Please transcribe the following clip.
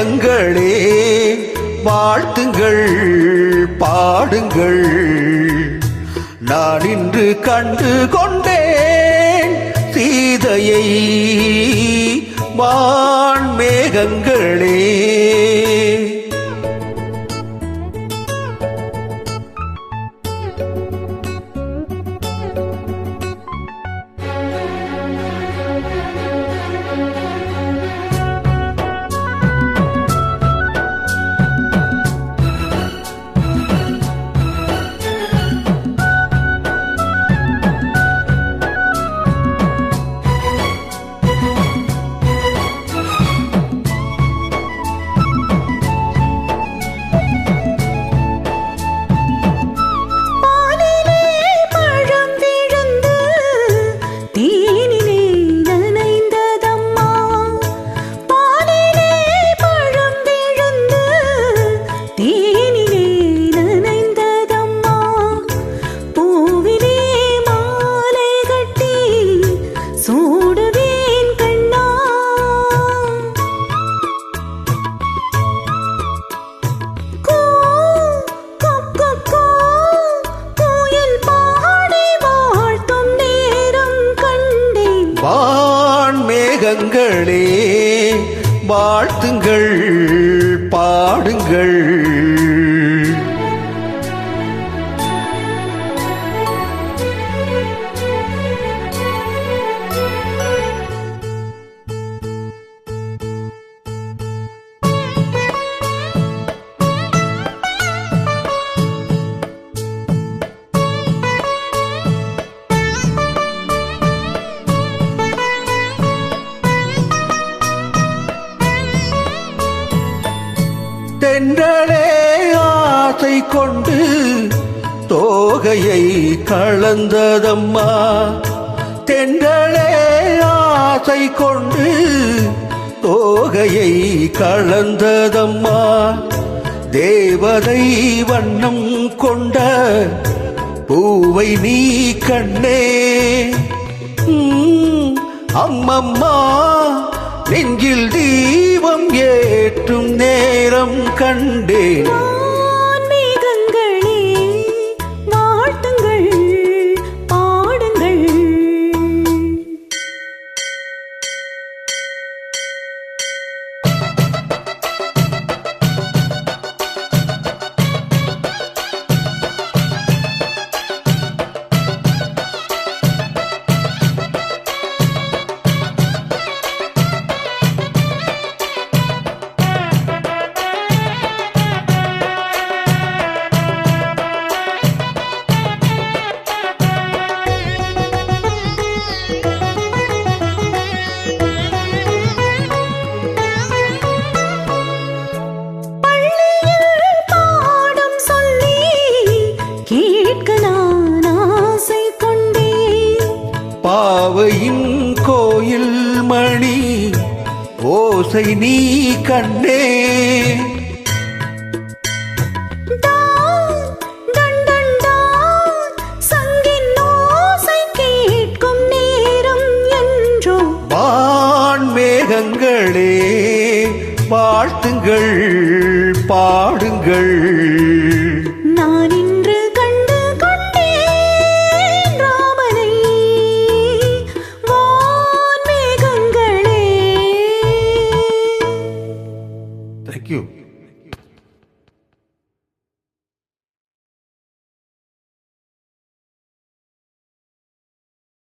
தெய்வங்களே வாழ்த்துங்கள் பாடுங்கள். நான் இன்று கண்டு கொண்டேன் சீதையை வான்மேகங்களே. வாழ்த்துங்கள். தென்றலே ஆசை கொண்டு தோகையை கலந்ததம்மா. தென்றலே ஆசை கொண்டு தோகையை கலந்ததம்மா. தேவதை வண்ணம் கொண்ட பூவை நீ கண்ணே. அம்மம்மா நெஞ்சில் தீ தீபம் ஏற்றும் நேரம் கண்டேன். பாவையின் கோயில் மணி. ஓசை நீ கண்ணே. மேகங்களே வாழ்த்துங்கள் பாடுங்கள்.